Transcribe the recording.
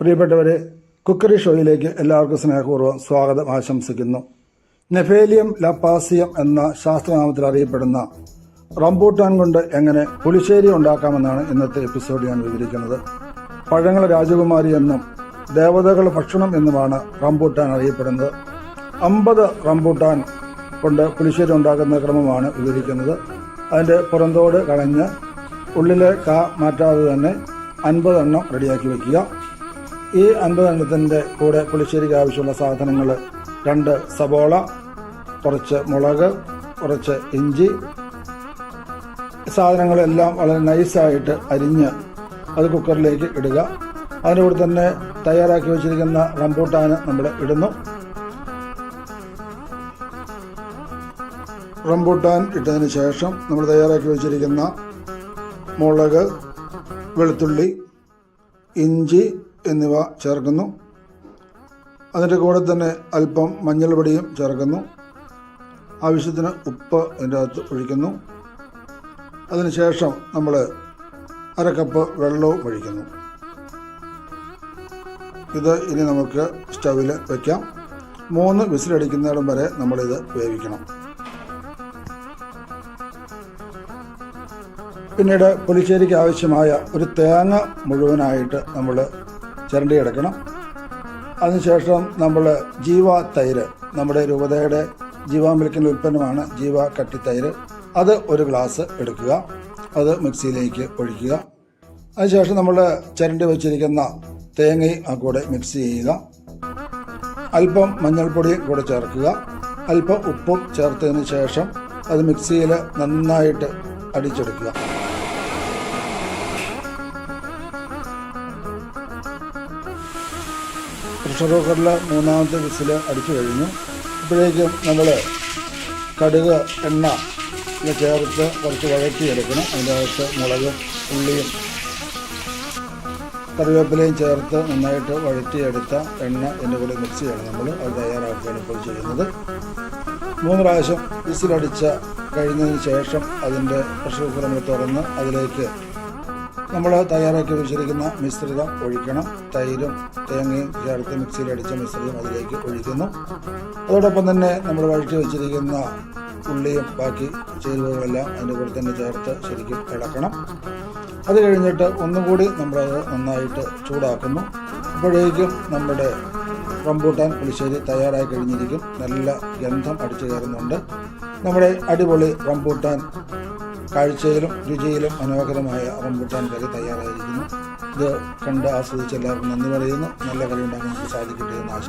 പ്രിയപ്പെട്ടവരെ കുക്കറി ഷോയിലേക്ക് എല്ലാവർക്കും സ്നേഹപൂർവം സ്വാഗതം ആശംസിക്കുന്നു. നെഫേലിയം ലപ്പാസിയം എന്ന ശാസ്ത്രനാമത്തിൽ അറിയപ്പെടുന്ന റംബൂട്ടാൻ കൊണ്ട് എങ്ങനെ പുളിശ്ശേരി ഉണ്ടാക്കാമെന്നാണ് ഇന്നത്തെ എപ്പിസോഡ് ഞാൻ വിവരിക്കുന്നത്. പഴങ്ങൾ രാജകുമാരി എന്നും ദേവതകൾ ഭക്ഷണം എന്നുമാണ് റംബൂട്ടാൻ അറിയപ്പെടുന്നത്. അമ്പത് റംബൂട്ടാൻ കൊണ്ട് പുളിശ്ശേരി ഉണ്ടാക്കുന്ന ക്രമമാണ് വിവരിക്കുന്നത്. അതിന്റെ പുറന്തോട് കളഞ്ഞ് ഉള്ളിലെ കാ മാറ്റാതെ തന്നെ അൻപതെണ്ണം റെഡിയാക്കി വെക്കുക. ഈ അൻപത് എണ്ണത്തിന്റെ കൂടെ പുളിശ്ശേരിക്ക് ആവശ്യമുള്ള സാധനങ്ങൾ രണ്ട് സബോള കുറച്ച് മുളക് കുറച്ച് ഇഞ്ചി. സാധനങ്ങളെല്ലാം വളരെ നൈസായിട്ട് അരിഞ്ഞ് അത് കുക്കറിലേക്ക് ഇടുക. അതിന്റെ കൂടെ തന്നെ തയ്യാറാക്കി വെച്ചിരിക്കുന്ന റംബൂട്ടാന് നമ്മൾ ഇടുന്നു. റംബൂട്ടാൻ ഇട്ടതിന് ശേഷം നമ്മൾ തയ്യാറാക്കി വെച്ചിരിക്കുന്ന മുളക് വെളുത്തുള്ളി ഇഞ്ചി എന്നിവ ചേർക്കുന്നു. അതിന്റെ കൂടെ തന്നെ അല്പം മഞ്ഞൾപ്പൊടിയും ചേർക്കുന്നു. ആവശ്യത്തിന് ഉപ്പ് അതിന്റെ അകത്ത് ഒഴിക്കുന്നു. അതിനുശേഷം നമ്മൾ അര കപ്പ് വെള്ളവും ഒഴിക്കുന്നു. ഇത് ഇനി നമുക്ക് സ്റ്റൗവിൽ വയ്ക്കാം മൂന്ന് വിസിലടിക്കുന്നിടം വരെ നമ്മളിത് വേവിക്കണം. പിന്നീട് പുളിശ്ശേരിക്ക് ആവശ്യമായ ഒരു തേങ്ങ മുഴുവനായിട്ട് നമ്മൾ ചിരണ്ടിയെടുക്കണം അതിനുശേഷം നമ്മൾ ജീവ തൈര് നമ്മുടെ രൂപതയുടെ ജീവ മിൽക്കിന്റെ ഉൽപ്പന്നമാണ് ജീവ കട്ടിത്തൈര് അത് ഒരു ഗ്ലാസ് എടുക്കുക. അത് മിക്സിയിലേക്ക് ഒഴിക്കുക. അതിനുശേഷം നമ്മൾ ചിരണ്ടി വെച്ചിരിക്കുന്ന തേങ്ങയും ആ കൂടെ മിക്സ് ചെയ്യുക. അല്പം മഞ്ഞൾപ്പൊടിയും കൂടെ ചേർക്കുക. അല്പം ഉപ്പും ചേർത്തതിന് ശേഷം അത് മിക്സിയിൽ നന്നായിട്ട് അടിച്ചെടുക്കുക. പ്രഷർ കുക്കറിൽ മൂന്നാമത്തെ വിസിൽ അടിച്ചു കഴിഞ്ഞു. ഇപ്പോഴേക്കും നമ്മൾ കടുക് എണ്ണ ചേർത്ത് കുറച്ച് വഴറ്റിയെടുക്കണം. അതിന്റെ അകത്ത് മുളകും ഉള്ളിയും കറിവേപ്പിലയും ചേർത്ത് നന്നായിട്ട് വഴറ്റിയെടുത്ത എണ്ണ എന്റെ കൂടെ മിക്സ് ചെയ്യണം. നമ്മൾ അത് തയ്യാറാക്കുകയാണ് ഇപ്പോൾ ചെയ്യുന്നത്. മൂന്ന് പ്രാവശ്യം വിസിലടിച്ച കഴിഞ്ഞതിന് ശേഷം അതിന്റെ പ്രഷർ കുക്കർ നമ്മൾ തുറന്ന് അതിലേക്ക് നമ്മൾ തയ്യാറാക്കി വെച്ചിരിക്കുന്ന മിശ്രിതം ഒഴിക്കണം. തൈരും തേങ്ങയും ചേർത്ത് മിക്സിയിലടിച്ച മിശ്രിതം അതിലേക്ക് ഒഴിക്കുന്നു. അതോടൊപ്പം തന്നെ നമ്മൾ വഴറ്റി വെച്ചിരിക്കുന്ന ഉള്ളിയും ബാക്കി ചേരുവകളെല്ലാം അതിന്റെ കൂടെ തന്നെ ചേർത്ത് ശരിക്കും ഇളക്കണം. അത് കഴിഞ്ഞിട്ട് ഒന്നും കൂടി നമ്മളത് നന്നായിട്ട് ചൂടാക്കുന്നു. അപ്പോഴേക്കും നമ്മുടെ റംബൂട്ടാൻ പുളിശ്ശേരി തയ്യാറായി കഴിഞ്ഞിരിക്കും. നല്ല ഗന്ധം അടിച്ചു കയറുന്നുണ്ട്. നമ്മുടെ അടിപൊളി റംബൂട്ടാൻ കാഴ്ചയിലും രുചിയിലും മനോഹരമായ റംബൂട്ടാൻ കറി തയ്യാറായിരിക്കുന്നു. ഇത് കണ്ട് ആസ്വദിച്ച് എല്ലാവർക്കും നന്ദി പറയുന്നു. നല്ല കറി ഉണ്ടാക്കാൻ സാധിക്കട്ടെ എന്ന് ആശംസിക്കുന്നു